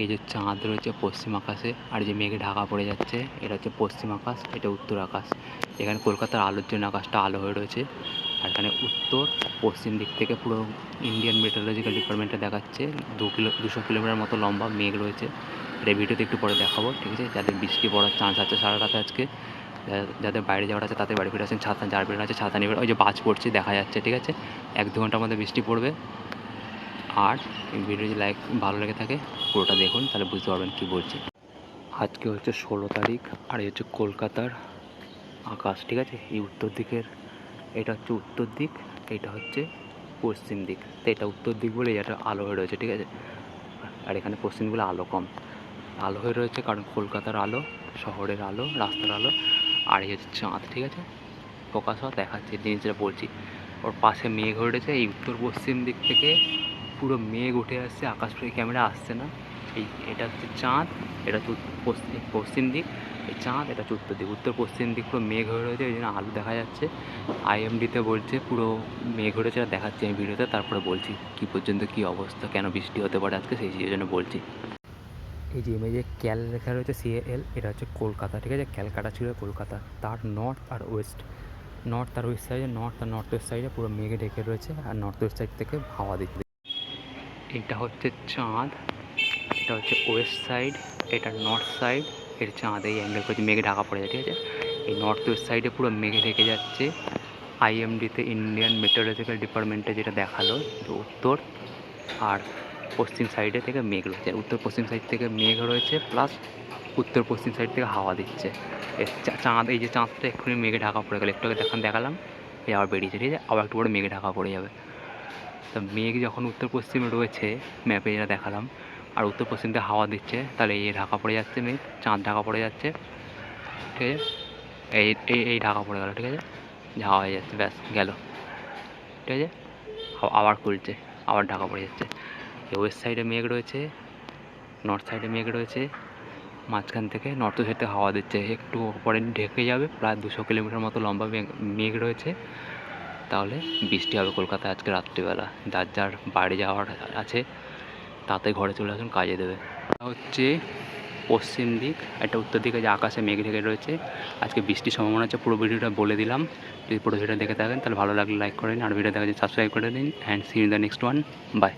এই যে চাঁদ রয়েছে পশ্চিম আকাশে আর যে মেঘে ঢাকা পড়ে যাচ্ছে, এটা হচ্ছে পশ্চিম আকাশ, এটা উত্তর আকাশ। এখানে কলকাতার আলোর জন্য আকাশটা আলো হয়ে রয়েছে আর এখানে উত্তর, পশ্চিম দিক থেকে পুরো ইন্ডিয়ান মেট্রোলজিক্যাল ডিপার্টমেন্টে দেখাচ্ছে। দু কিলো, দুশো কিলোমিটার মতো লম্বা মেঘ রয়েছে। এটা ভিডিওতে একটু পরে দেখাবো, ঠিক আছে? যাদের বৃষ্টি পড়ার চান্স আছে সারা রাতে আজকে যাদের বাইরে যাওয়ার আছে তাদের বাড়ি ফিরে আছেন ছাতা, যার বেরোনো আছে, ছাতা নেবে ওই যে বাজ পড়ছে, দেখা যাচ্ছে, ঠিক আছে? এক দু ঘণ্টার মধ্যে বৃষ্টি পড়বে। আর ভিডিও যদি লাইক, ভালো লেগে থাকে, পুরোটা দেখুন, তাহলে বুঝতে পারবেন কী বলছি। আজকে হচ্ছে ষোলো তারিখ, আর এই হচ্ছে কলকাতার আকাশ, ঠিক আছে? এই উত্তর দিকের, এটা হচ্ছে উত্তর দিক, এটা হচ্ছে পশ্চিম দিক। তো এটা উত্তর দিক বলে এটা আলো হয়ে রয়েছে, ঠিক আছে? আর এখানে পশ্চিম পশ্চিমগুলো আলো কম। আলো হয়ে রয়েছে কারণ কলকাতার আলো, শহরের আলো, রাস্তার আলো, আর এই হচ্ছে চাঁদ, ঠিক আছে? ফোকাস হওয়া, দেখাচ্ছে, জিনিসটা বলছি। ওর পাশে মেঘ রয়েছে, এই উত্তর পশ্চিম দিক থেকে পুরো মেঘ উঠে আসছে, আকাশ ক্যামেরা আসছে না। এই এটা হচ্ছে চাঁদ, এটা পশ্চিম পশ্চিম দিক। এই চাঁদ, এটা উত্তর দিক। উত্তর, পশ্চিম দিক পুরো মেঘ হয়ে রয়েছে ওই জন্য আলো দেখা যাচ্ছে। আইএমডিতে বলছে পুরো মেঘ হয়ে এটা দেখাচ্ছে আমি ভিডিওতে। তারপরে বলছি কি পর্যন্ত কি অবস্থা, কেন বৃষ্টি হতে পারে আজকে, সেই জন্য বলছি। এই যে ইমেজে ক্যাল লেখা রয়েছে সিএএল এটা হচ্ছে কলকাতা, ঠিক আছে? ক্যালকাটা ছিল কলকাতা, তার নর্থ আর ওয়েস্ট নর্থ আর ওয়েস্ট সাইডে নর্থ আর নর্থ ওয়েস্ট সাইডে পুরো মেঘে ঢেকে রয়েছে, আর নর্থ ওয়েস্ট সাইড থেকে হাওয়া দিচ্ছে। এটা হচ্ছে চাঁদ, এটা হচ্ছে ওয়েস্ট সাইড, এটা নর্থ সাইড, এর চাঁদ এই অ্যাঙ্গেল করছে মেঘে ঢাকা পড়ে যায়, ঠিক আছে? এই নর্থ ওয়েস্ট সাইডে পুরো মেঘে ঢেকে যাচ্ছে। আইএমডিতে ইন্ডিয়ান মেট্রোলজিক্যাল ডিপার্টমেন্টে যেটা দেখাল উত্তর আর পশ্চিম সাইডে থেকে মেঘ রয়েছে। উত্তর পশ্চিম সাইড থেকে মেঘ রয়েছে, প্লাস উত্তর পশ্চিম সাইড থেকে হাওয়া দিচ্ছে। চাঁদ, এই যে চাঁদটা এক্ষুনি মেঘে ঢাকা পড়ে গেল, একটু আগে দেখান, দেখালাম, এই আবার বেরিয়েছে, ঠিক আছে? আবার একটু পরে মেঘে ঢাকা পড়ে যাবে। তো মেঘ যখন উত্তর পশ্চিমে রয়েছে ম্যাপে যেটা দেখালাম, আর উত্তর পশ্চিম থেকে হাওয়া দিচ্ছে, তাহলে এই ঢাকা পড়ে যাচ্ছে মেঘ, চাঁদ ঢাকা পড়ে যাচ্ছে, ঠিক আছে? এই এই ঢাকা পড়ে গেল, ঠিক আছে? যে হাওয়া হয়ে যাচ্ছে, ব্যাস, গেল, ঠিক আছে? আবার খুলছে, আবার ঢাকা পড়ে যাচ্ছে। ওয়েস্ট সাইডে মেঘ রয়েছে নর্থ সাইডে মেঘ রয়েছে, মাঝখান থেকে নর্থ সাইড হাওয়া দিচ্ছে, একটু পরে ঢেকে যাবে, প্রায় দুশো কিলোমিটার মতো লম্বা মেঘ রয়েছে। তাহলে বৃষ্টি হবে কলকাতায় আজকে রাত্রিবেলা। যার যার বাইরে যাওয়ার আছে, তাতে ঘরে চলে আসুন, কাজে দেবে। হচ্ছে পশ্চিম দিক, একটা উত্তর দিকে যে আকাশে মেঘ ঢেকে রয়েছে। আজকে বৃষ্টির সম্ভাবনা আছে, পুরো ভিডিওটা বলে দিলাম। যদি পুরো ভিডিওটা দেখে থাকেন, তাহলে ভালো লাগলে লাইক করে দিন আর ভিডিও দেখা যায় সাবস্ক্রাইব করে দিন and see in the next one bye